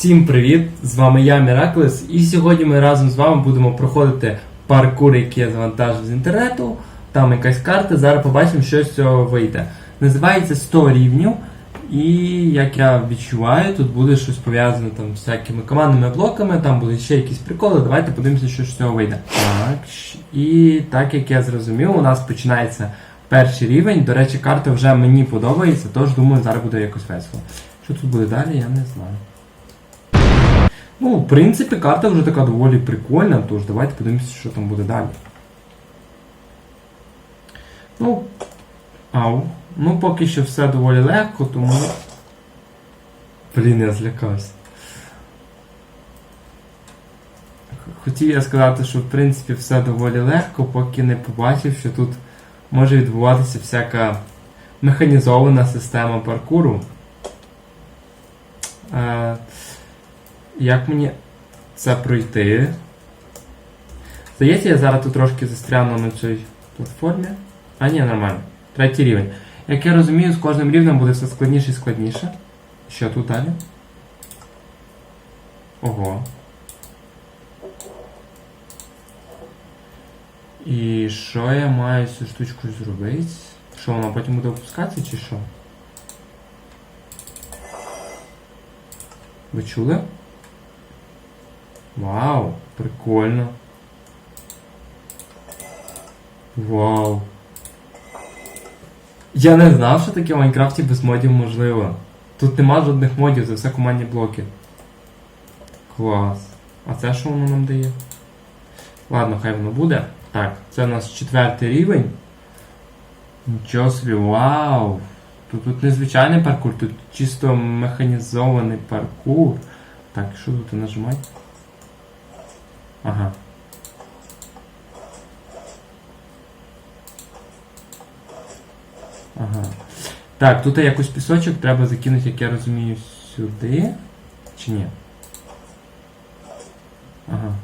Всім привіт! З вами я, Міраклес, і сьогодні ми разом з вами будемо проходити паркур, який я завантажив з інтернету. Там якась карта, зараз побачимо, що з цього вийде. Називається 100 рівнів. І як я відчуваю, тут буде щось пов'язане там з всякими командними блоками, там будуть ще якісь приколи. Давайте подивимося, що з цього вийде. Так, і так як я зрозумів, у нас починається перший рівень. До речі, карта вже мені подобається, тож думаю, зараз буде якось весело. Що тут буде далі, я не знаю. Ну, в принципі, карта вже така доволі прикольна, тож давайте подивимося, що там буде далі. Ну, ау. Ну, поки що все доволі легко, тому. Блін, я злякався. Хотів я сказати, що в принципі все доволі легко, поки не побачив, що тут може відбуватися всяка механізована система паркуру. Е, як мені це пройти? Здається, я зараз тут трошки застряну на цій платформі. А ні, нормально. Третій рівень. Як я розумію, з кожним рівнем буде все складніше і складніше. Що тут далі? Ого. І що я маю цю штучкою зробити? Що вона потім буде опускатися чи що? Ви чули? Вау, прикольно. Вау. Я не знав, що таке в Майнкрафті без модів можливо. Тут нема жодних модів, це все командні блоки. Клас. А це що воно нам дає? Ладно, хай воно буде. Так, це у нас четвертий рівень. Нічого собі, вау! Тут, тут не паркур, тут чисто механізований паркур. Так, що тут нажимати? Ага. Ага. Так, тут якось пісочок треба закинути, як я розумію, сюди. Чи ні? Ага.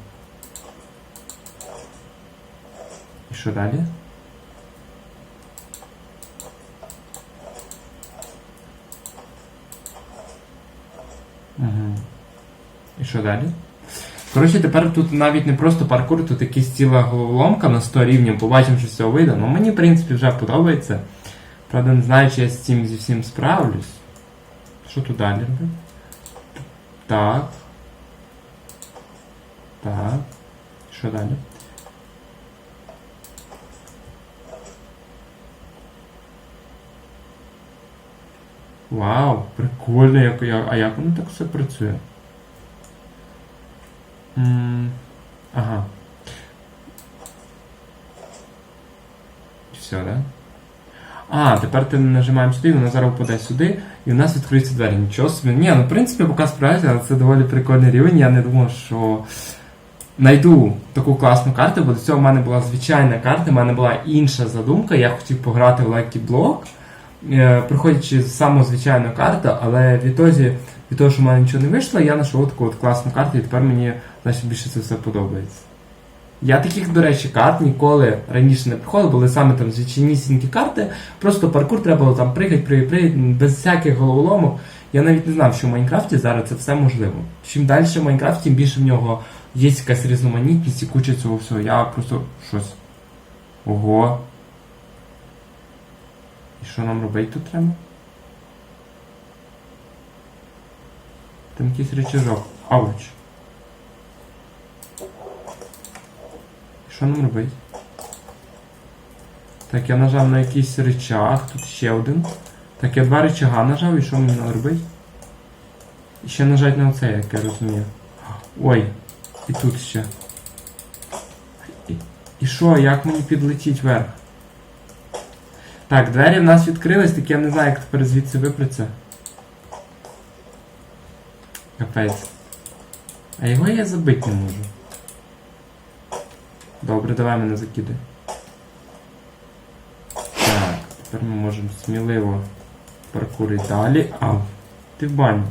І що далі? Угу. І що далі? Коротше, тепер тут навіть не просто паркур, тут якась ціла головоломка на 100 рівнів, побачимо, що з цього вийде. Ну мені, в принципі, вже подобається. Правда, не знаю, чи я з цим зі всім справлюсь. Що тут далі робити? Так. Так. Що далі? Вау, прикольно, як, а як воно так все працює? Ага. Все, да? А, тепер ти нажимаємо сюди, воно зараз впаде сюди, і у нас відкриються двері. Нічого собі. Ні, ну в принципі, поки справляюся, але це доволі прикольний рівень. Я не думав, що знайду таку класну карту, бо до цього в мене була звичайна карта, в мене була інша задумка. Я хотів пограти в Block, е, приходячи з саму звичайну карту, але відтоді, від того, що в мене нічого не вийшло, я знайшов таку от класну карту, і тепер мені значить, більше це все подобається. Я таких, до речі, карт ніколи раніше не приходив, були саме там звичайнісінькі карти, просто паркур треба було там пригати, пригати, пригати, без всяких головоломок. Я навіть не знав, що в Майнкрафті зараз це все можливо. Чим далі в Майнкрафті, тим більше в нього є якась різноманітність і куча цього всього. Я просто щось. Ого. І що нам робити тут треба? Там якийсь речажок. Ауч. Що нам робити? Так, я нажав на якийсь речах, тут ще один. Так, я два речага нажав і що мені робити? І ще нажати на оце, як я розумію. Ой, і тут ще. І, що, як мені підлетіть вверх? Так, двері в нас відкрились, так я не знаю, як тепер звідси випрятися. Капець. А його я забити не можу. Добре, давай мене закидай. Так, тепер ми можемо сміливо паркурити далі. Ау, ти в бані.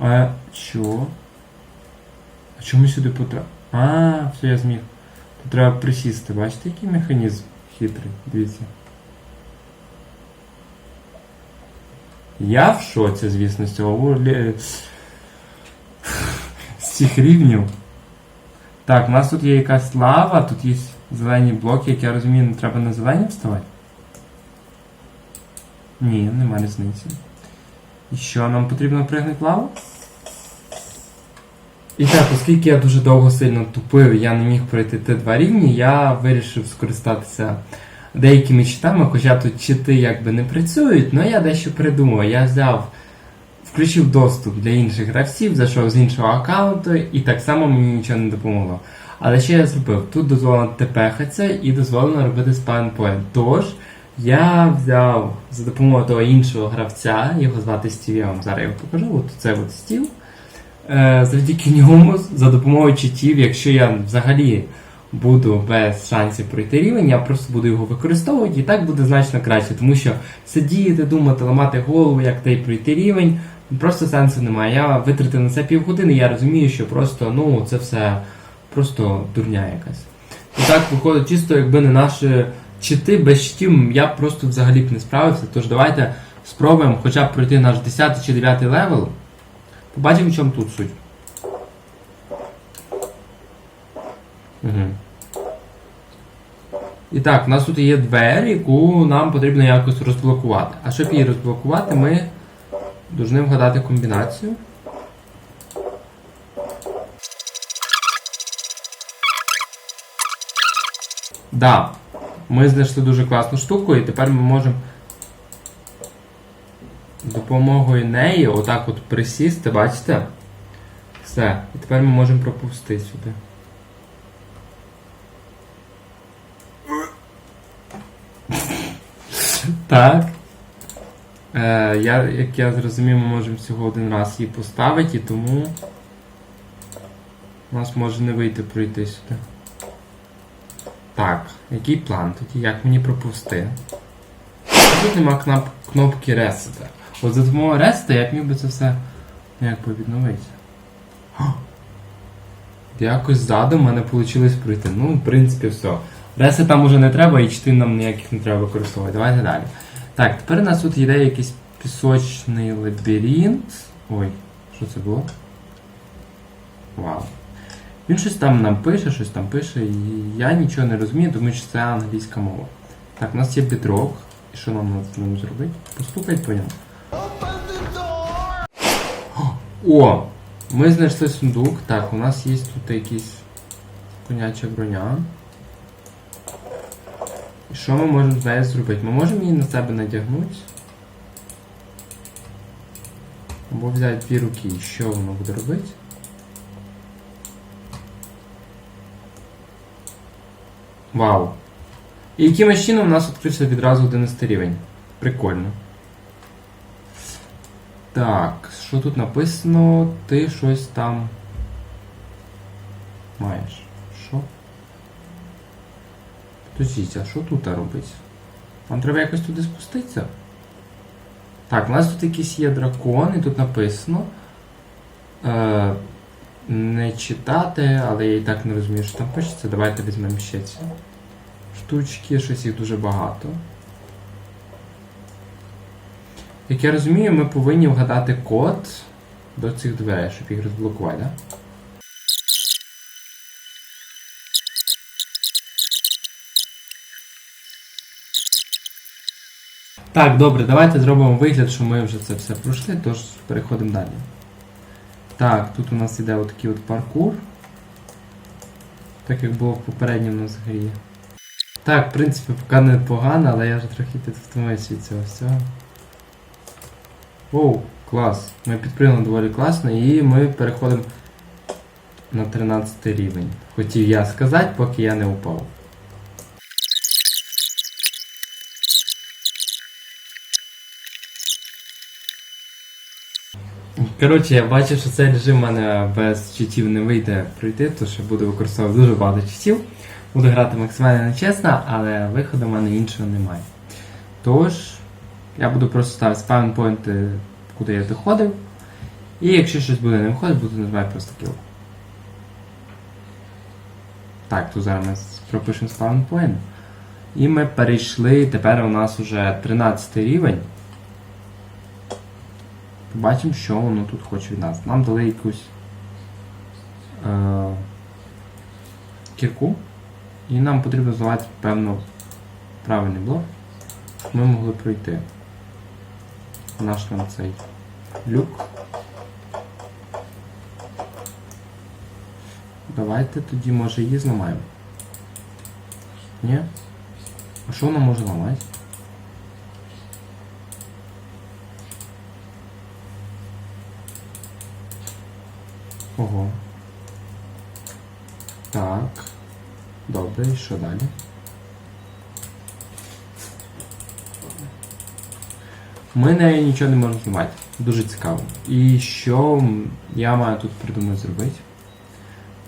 А що? А чому сюди потрапив? А, все, я зміг. Тут треба присісти. Бачите, який механізм хитрий? Дивіться. Я в шоці, звісно, з цього. Лє- всіх рівнів. Так, у нас тут є якась лава, тут є зелені блоки, як я розумію, не треба на зелені вставати. Ні, нема різниці. І що, нам потрібно пригнути лаву? І так, оскільки я дуже довго сильно тупив, я не міг пройти ті два рівні, я вирішив скористатися деякими читами, хоча тут чити якби не працюють, але я дещо придумав. Я взяв, включив доступ для інших гравців, зайшов з іншого аккаунту, і так само мені нічого не допомогло. Але що я зробив? Тут дозволено тпхатися і дозволено робити спаунпоінт. Тож я взяв за допомогою того іншого гравця, його звати Стів, я вам зараз його покажу. От це от Стів. Е, завдяки ньому, за допомогою читів, якщо я взагалі буду без шансів пройти рівень, я просто буду його використовувати і так буде значно краще, тому що сидіти, думати, ламати голову, як той пройти рівень, просто сенсу немає. Я витратив на це півгодини, я розумію, що просто ну це все просто дурня якась. І так виходить, чисто якби не наші чити, без читів я просто взагалі б не справився. Тож давайте спробуємо хоча б пройти наш 10 чи 9 левел. Побачимо, в чому тут суть. І так, у нас тут є двері, яку нам потрібно якось розблокувати. А щоб її розблокувати, ми повинні вгадати комбінацію. Да, ми знайшли дуже класну штуку, і тепер ми можемо з допомогою неї отак от присісти, бачите? Все. І тепер ми можемо пропустити сюди. Так. Е, я, як я зрозумів, ми можемо всього один раз її поставити, і тому у нас може не вийти пройти сюди. Так, який план тоді? Як мені пропусти? Тут нема кнап... кнопки ресета. От за допомогою ресета я б міг би це все якби відновити. Якось ззаду в мене вийшло пройти. Ну, в принципі, все. Ресет там уже не треба і чти нам ніяких не треба використовувати. Давайте далі. Так, тепер у нас тут йде якийсь пісочний лабіринт. Ой, що це було? Вау. Він щось там нам пише, щось там пише, і я нічого не розумію, тому що це англійська мова. Так, у нас є бідрок. І що нам з ним зробити? Постукать по ньому. О! Ми знайшли сундук. Так, у нас є тут якісь коняча броня. І що ми можемо з зробити? Ми можемо її на себе надягнути. Або взяти дві руки і що воно буде робити? Вау! І якимось чином у нас відкрився відразу 11 рівень. Прикольно. Так, що тут написано? Ти щось там маєш. А що тут робить? Нам треба якось туди спуститися? Так, у нас тут якийсь є дракон, і тут написано. Е, не читати, але я і так не розумію, що там пишеться. Давайте візьмемо ще ці штучки, щось їх дуже багато. Як я розумію, ми повинні вгадати код до цих дверей, щоб їх розблокувати, да? Так, добре, давайте зробимо вигляд, що ми вже це все пройшли, тож переходимо далі. Так, тут у нас іде отакий от паркур. Так як було в попередньому у нас грі. Так, в принципі, поки не погано, але я вже трохи підвтомився від цього всього. Оу, клас. Ми підпригнули доволі класно і ми переходимо на 13 рівень. Хотів я сказати, поки я не упав. Коротше, я бачу, що цей режим в мене без читів не вийде пройти, тому що буду використовувати дуже багато читів. Буду грати максимально нечесно, але виходу в мене іншого немає. Тож, я буду просто ставити спаунпойнти, куди я доходив. І якщо щось буде не виходить, буду називати просто кіл. Так, тут зараз ми пропишемо спаунпойнт. І ми перейшли, тепер у нас вже 13 рівень. Побачимо, що воно тут хоче від нас. Нам дали якусь е, кірку. І нам потрібно зламати, певно, правильний блок, щоб ми могли пройти наш там цей люк. Давайте тоді може її зламаємо. Ні? А що вона може ламати? Ого. Так. Добре, і що далі? Ми нею нічого не можемо знімати. Дуже цікаво. І що я маю тут придумати зробити?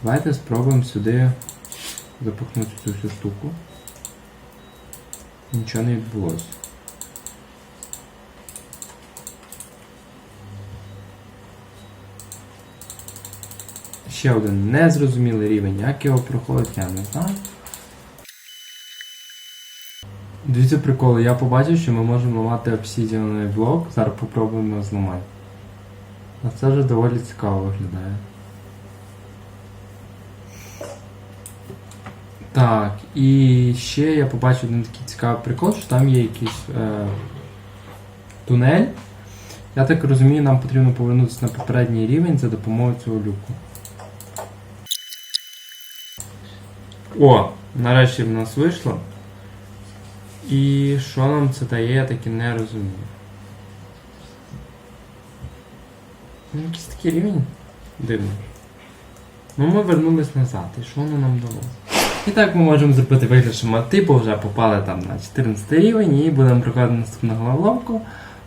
Давайте спробуємо сюди запихнути цю всю штуку. Нічого не відбулося. Ще один незрозумілий рівень, як його проходить, я не знаю. Дивіться приколи, я побачив, що ми можемо ламати обсідіаний блок, зараз попробуємо зламати. А це вже доволі цікаво виглядає. Так, і ще я побачив один такий цікавий прикол, що там є якийсь е, тунель. Я так розумію, нам потрібно повернутися на попередній рівень за допомогою цього люку. О, нарешті в нас вийшло. І що нам це дає, я таки не розумію. Ну, якийсь такий рівень дивний. Ну ми вернулись назад, і що воно нам дало? І так ми можемо зробити вигляд, що ми типу вже попали там на 14 рівень і будемо проходити наступну головоломку,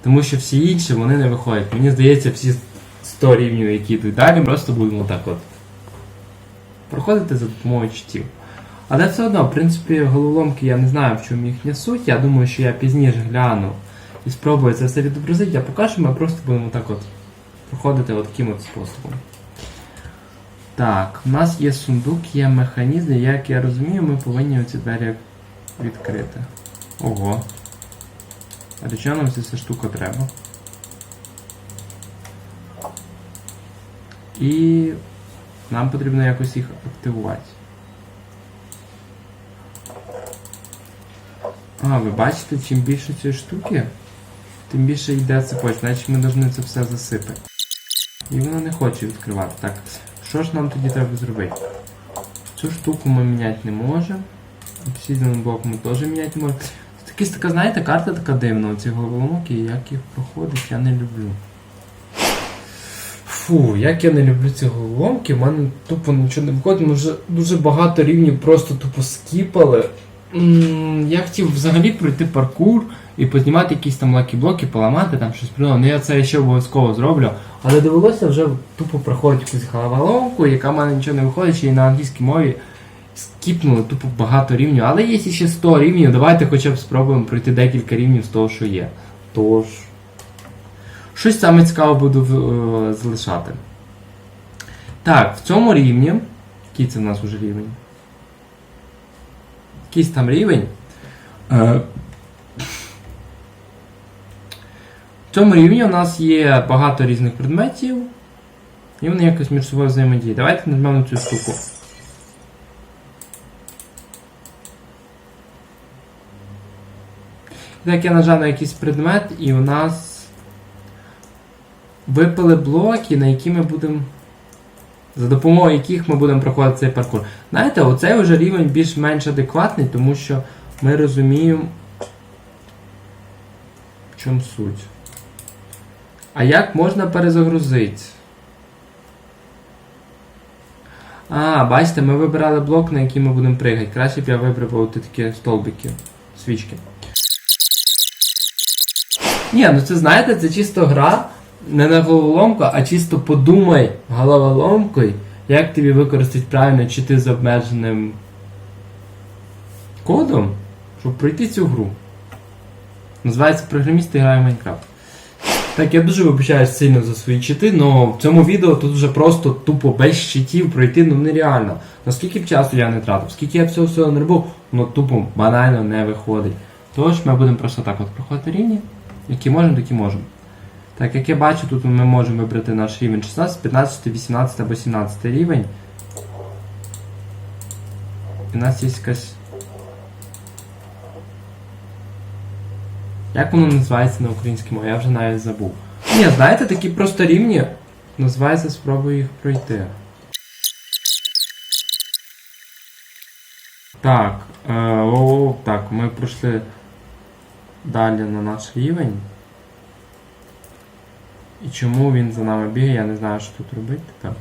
тому що всі інші вони не виходять. Мені здається, всі 100 рівнів, які йдуть далі, просто будемо так от проходити за допомогою читів. Але все одно, в принципі, головоломки я не знаю, в чому їхня суть. Я думаю, що я пізніше гляну і спробую це все відобразити, поки що ми просто будемо так от проходити от таким от способом. Так, у нас є сундук, є механізм, як я розумію, ми повинні оці двері відкрити. Ого. А для чого нам ця вся штука треба? І нам потрібно якось їх активувати. А, ви бачите, чим більше цієї штуки, тим більше йде цепочка, значить ми повинні це все засипати. І воно не хоче відкривати. Так, що ж нам тоді треба зробити? Цю штуку ми міняти не можемо. Обсідіан блок ми теж міняти можемо. Якась така, знаєте, карта така дивна, ці головоломки, як їх проходить, я не люблю. Фу, як я не люблю ці головоломки, в мене тупо нічого не виходить, ми вже дуже багато рівнів просто тупо скіпали. Я хотів взагалі пройти паркур і познімати якісь там лакі-блоки, поламати там щось придумав. Ну я це ще обов'язково зроблю. Але довелося вже тупо проходити якусь головоломку, яка в мене нічого не виходить, ще й на англійській мові скіпнули тупо багато рівнів. Але є ще 100 рівнів, давайте хоча б спробуємо пройти декілька рівнів з того, що є. Тож. Щось саме цікаве буду е, залишати. Так, в цьому рівні. Який це в нас уже рівень? Якийсь там рівень. Е, в цьому рівні у нас є багато різних предметів. І вони якось між собою взаємодіють. Давайте нажмемо на цю штуку. Так, я нажав на якийсь предмет, і у нас випали блоки, на які ми будемо. За допомогою яких ми будемо проходити цей паркур. Знаєте, оцей вже рівень більш-менш адекватний, тому що ми розуміємо, в чому суть. А як можна перезагрузити? А, бачите, ми вибирали блок, на який ми будемо пригати. Краще б я вибрав от такі столбики, свічки. Ні, ну це знаєте, це чисто гра, не на головоломку, а чисто подумай головоломкою, як тобі використати правильно чити з обмеженим кодом, щоб пройти цю гру. Називається програмісти грає в Майнкрафт. Так, я дуже вибачаюсь сильно за свої чити, але в цьому відео тут вже просто тупо без щитів пройти ну нереально. Наскільки б часу я не тратив, скільки я всього всього не робив, ну тупо банально не виходить. Тож ми будемо просто так от проходити рівні, які можемо, такі можемо. Так, як я бачу, тут ми можемо вибрати наш рівень 16, 15, 18 або 17 рівень. І у нас є якась. Як воно називається на українській мові? Я вже навіть забув. Ні, знаєте, такі просто рівні. Називається спробую їх пройти. Так, е, о, так, ми пройшли далі на наш рівень. І чому він за нами бігає, я не знаю, що тут робити тепер.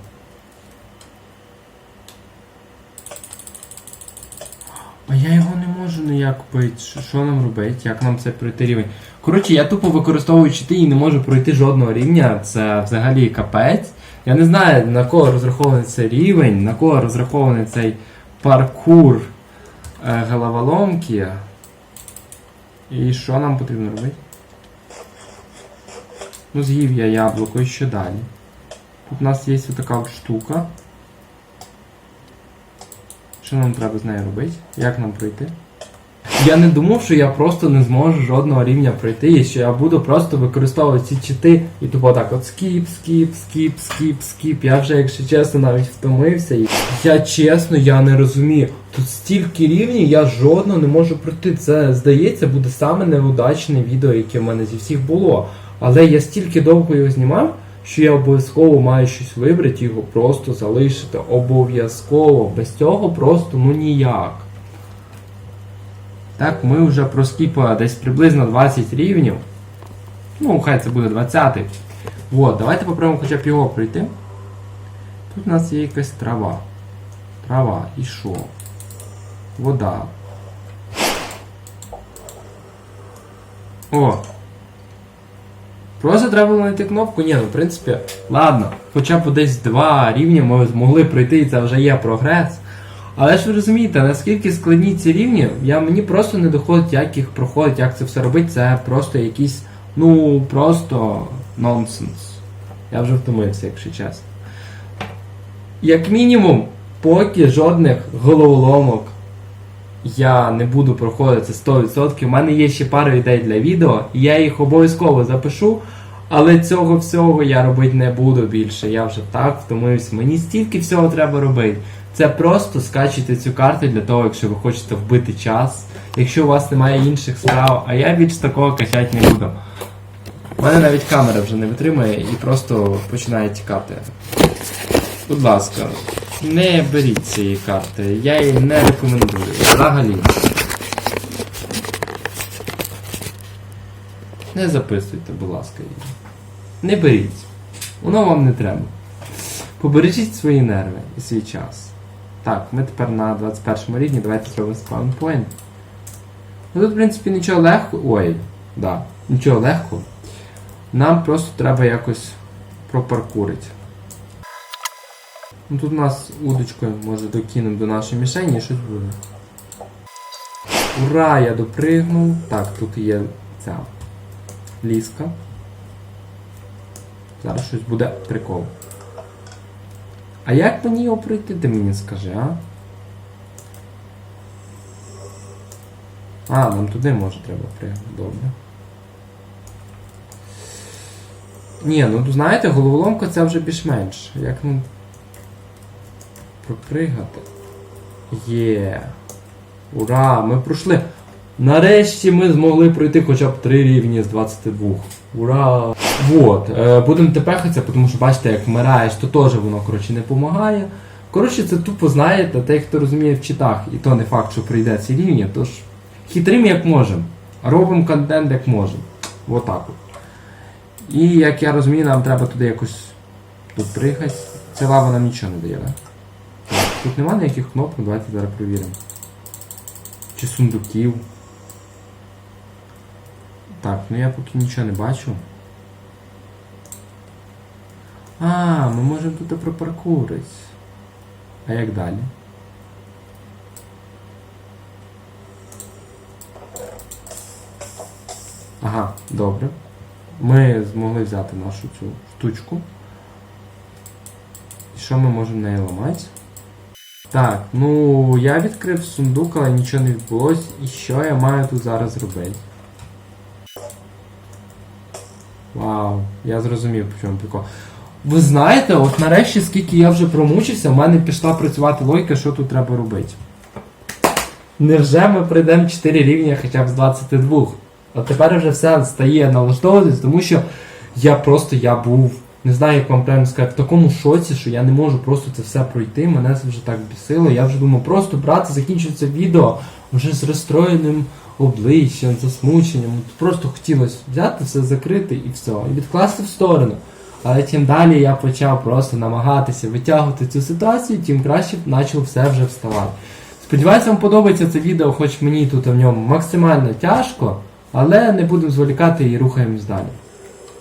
А я його не можу ніяк пити. Що, нам робити? Як нам це пройти рівень? Коротше, я тупо використовую чити і не можу пройти жодного рівня. Це взагалі капець. Я не знаю, на кого розрахований цей рівень, на кого розрахований цей паркур е, головоломки. І що нам потрібно робити? Ну, з'їв я яблуко і що далі? Тут у нас є така штука. Що нам треба з нею робити? Як нам пройти? Я не думав, що я просто не зможу жодного рівня пройти, і що я буду просто використовувати ці чити і тупо так от скіп, скіп, скіп, скіп, скіп. Я вже, якщо чесно, навіть втомився. Я чесно, я не розумію. Тут стільки рівнів, я жодного не можу пройти. Це, здається, буде саме неудачне відео, яке в мене зі всіх було. Але я стільки довго його знімав, що я обов'язково маю щось вибрати і його просто залишити. Обов'язково. Без цього просто ну ніяк. Так, ми вже проскіпали десь приблизно 20 рівнів. Ну, хай це буде 20. Вот, давайте попробуємо хоча б його пройти. Тут у нас є якась трава. Трава. І що? Вода. О! Просто треба знайти кнопку. Ні, ну в принципі, ладно. Хоча б десь два рівні ми змогли пройти, і це вже є прогрес. Але ж ви розумієте, наскільки складні ці рівні, я, мені просто не доходить, як їх проходить, як це все робити. Це просто якийсь, ну, просто нонсенс. Я вже втомився, якщо чесно. Як мінімум, поки жодних головоломок я не буду проходити 100%. У мене є ще пара ідей для відео, і я їх обов'язково запишу. Але цього всього я робити не буду більше. Я вже так втомився. Мені стільки всього треба робити. Це просто скачуйте цю карту для того, якщо ви хочете вбити час. Якщо у вас немає інших справ, а я більш такого качати не буду. У мене навіть камера вже не витримує і просто починає тікати. Будь ласка, не беріть цієї карти, я її не рекомендую. Взагалі. Не записуйте, будь ласка, її. Не беріть. Воно вам не треба. Побережіть свої нерви і свій час. Так, ми тепер на 21 рівні, давайте зробимо спаунпоінт. Ну тут, в принципі, нічого легко. Ой, да, нічого легко. Нам просто треба якось пропаркурити. Ну тут нас удочкою може докинемо до нашої мішені і щось буде. Ура! Я допригнув. Так, тут є ця ліска. Зараз щось буде прикол. А як мені його пройти, ти мені скажи, а? А, нам туди може треба пригнути, добре. Ні, ну знаєте, головоломка це вже більш-менш. Як ну. Пропригати. Є. Ура! Ми пройшли. Нарешті ми змогли пройти хоча б 3 рівні з 22. Ура! Вот. Е, будемо тепехатися, тому що бачите, як вмираєш, то теж воно коротше, не допомагає. Коротше, це тупо знаєте, те, хто розуміє в читах, і то не факт, що прийде ці рівні, тож хитрим як можемо. Робимо контент як можемо. Отак от. І як я розумію, нам треба туди якось допригати. Ця лава нам нічого не дає, так? Тут нема ніяких кнопок, давайте зараз перевіримо. Чи сундуків. Так, ну я поки нічого не бачу. А, ми можемо тут пропаркурити. А як далі? Ага, добре. Ми змогли взяти нашу цю штучку. І що ми можемо неї ламати? Так, ну я відкрив сундук, але нічого не відбулось. І що я маю тут зараз робити? Вау, я зрозумів, по чому прикол. Ви знаєте, от нарешті, скільки я вже промучився, в мене пішла працювати логіка, що тут треба робити. Невже ми пройдемо 4 рівня хоча б з 22? От тепер вже все стає налаштовуватись, тому що я просто я був, не знаю, як вам правильно сказати, в такому шоці, що я не можу просто це все пройти. Мене це вже так бісило. Я вже думав, просто брати, закінчується відео вже з розстроєним обличчям, засмученням. Просто хотілося взяти все, закрити і все, і відкласти в сторону. Але чим далі я почав просто намагатися витягувати цю ситуацію, тим краще почало все вже вставати. Сподіваюся, вам подобається це відео, хоч мені тут в ньому максимально тяжко, але не будемо зволікати і рухаємось далі.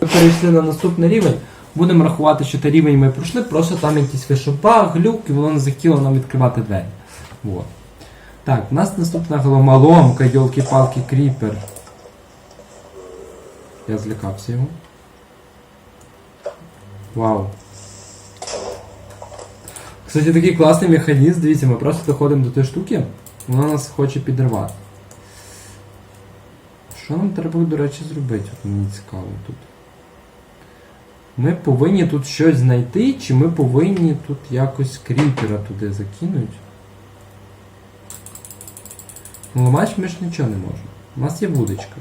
Ми перейшли на наступний рівень. Будемо рахувати, що той рівень ми пройшли, просто там якийсь вийшов баг, глюк, і воно не захотіло нам відкривати двері. Вот. Так, у нас наступна головоломка, йолки-палки кріпер. Я злякався його. Вау. Кстати, такий класний механізм, дивіться, ми просто доходимо до тієї штуки, вона нас хоче підривати. Що нам треба, до речі, зробити? От мені цікаво тут. Ми повинні тут щось знайти, чи ми повинні тут якось кріпера туди закинути? Ну, ламач ми ж нічого не можемо. У нас є вудочка.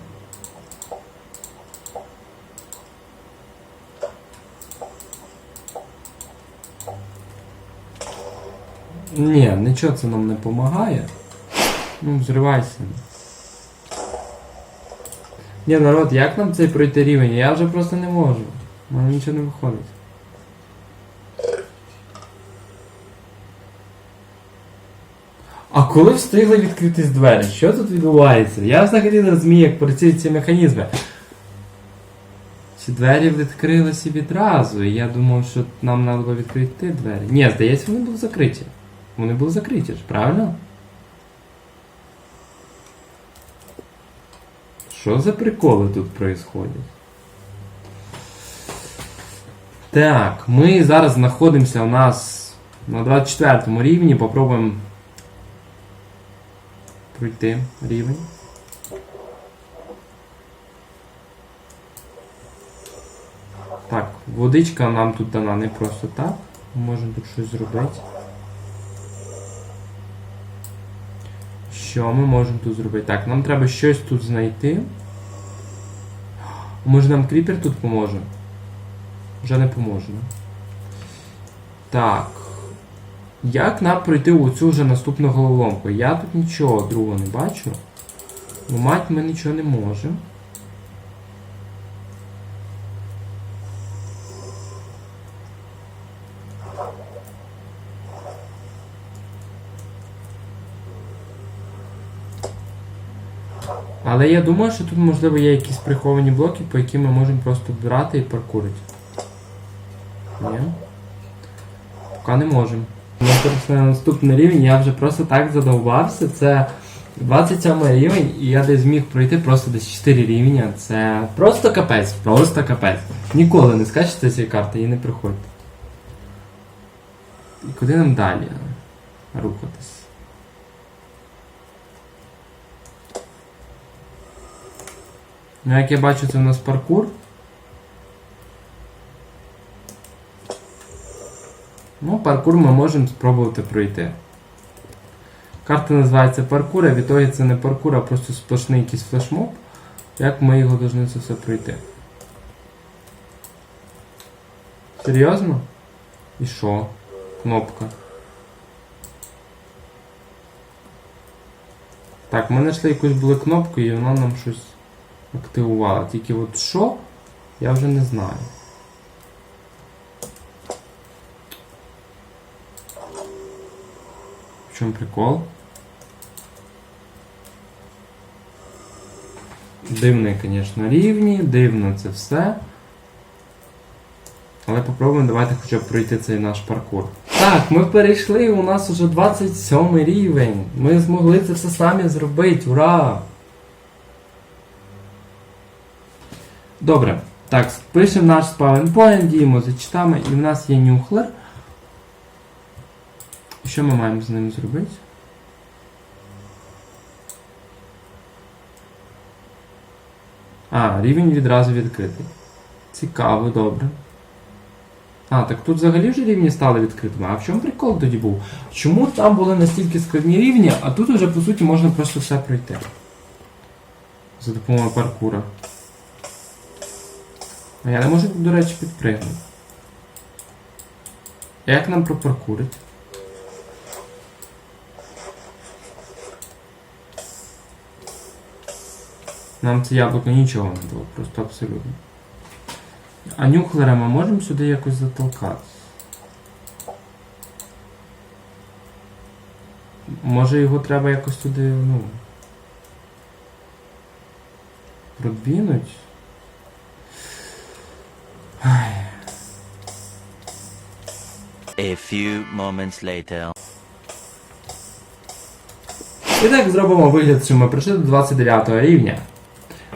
Ні, нічого це нам не допомагає. Ну, взривайся. Ні, народ, як нам цей пройти рівень? Я вже просто не можу. У мене нічого не виходить. А коли встигли відкритись двері? Що тут відбувається? Я взагалі не розумію, як працюють ці механізми. Ці двері відкрилися відразу, і я думав, що нам треба було відкрити двері. Ні, здається, вони були закриті. Вони були закриті ж, правильно? Що за приколи тут происходять? Так, ми зараз знаходимося у нас на 24 рівні. Попробуємо пройти рівень. Так, водичка нам тут дана не просто так. Ми можемо тут щось зробити. Що ми можемо тут зробити? Так, нам треба щось тут знайти. Може нам кріпер тут поможе? Вже не поможе. Так. Як нам пройти оцю вже наступну головоломку? Я тут нічого другого не бачу. Ламати ми нічого не можемо. Але я думаю, що тут можливо є якісь приховані блоки, по яким ми можемо просто брати і паркурити. Ні? Поки не можемо. Перейшли на наступний рівень, я вже просто так задовбався. Це 27 рівень, і я десь зміг пройти просто десь 4 рівня. Це просто капець, просто капець. Ніколи не скачете цієї карти і не приходьте. І куди нам далі рухатись? Ну, як я бачу, це у нас паркур. Ну, паркур ми можемо спробувати пройти. Карта називається паркур, а відтоді це не паркур, а просто сплошний якийсь флешмоб. Як ми його повинні це все пройти? Серйозно? І що? Кнопка. Так, ми знайшли якусь були кнопку і вона нам щось активувала. Тільки от що, я вже не знаю. Чому прикол? Дивний, звісно, рівні, дивно це все. Але попробуємо давайте хоча б пройти цей наш паркур. Так, ми перейшли, у нас уже 27 рівень. Ми змогли це все самі зробити. Ура! Добре. Так, пишемо наш PowerPoint, діємо за читами, і в нас є нюхлер. Що ми маємо з ним зробити? А, рівень відразу відкритий. Цікаво, добре. А, так тут взагалі вже рівні стали відкритими. А в чому прикол тоді був? Чому там були настільки складні рівні, а тут вже по суті можна просто все пройти? За допомогою паркура. А я не можу, до речі, підпригнути. Як нам пропаркурить? Нам це яблуко нічого не дало, просто абсолютно. А нюхлера ми можемо сюди якось затолкати? Може його треба якось туди, ну. Продвинуть? A few moments later. І так зробимо вигляд, що ми прийшли до 29 рівня.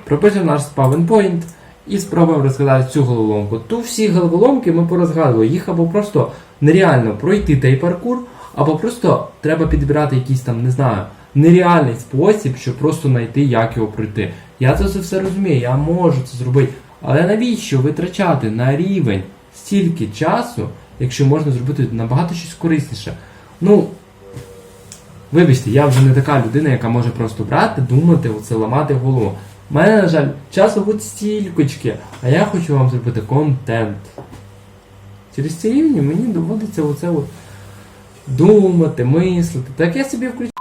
Пропишемо наш спавн-point і спробуємо розгадати цю головоломку. Ту всі головоломки ми порозгадували. Їх або просто нереально пройти той паркур, або просто треба підбирати якийсь там, не знаю, нереальний спосіб, щоб просто знайти, як його пройти. Я це все розумію, я можу це зробити. Але навіщо витрачати на рівень стільки часу, якщо можна зробити набагато щось корисніше? Ну, Вибачте, я вже не така людина, яка може просто брати, думати, оце ламати голову. У мене, на жаль, часу хоч стількочки, а я хочу вам зробити контент. Через ці рівні мені доводиться оце от думати, мислити. Так я собі включу.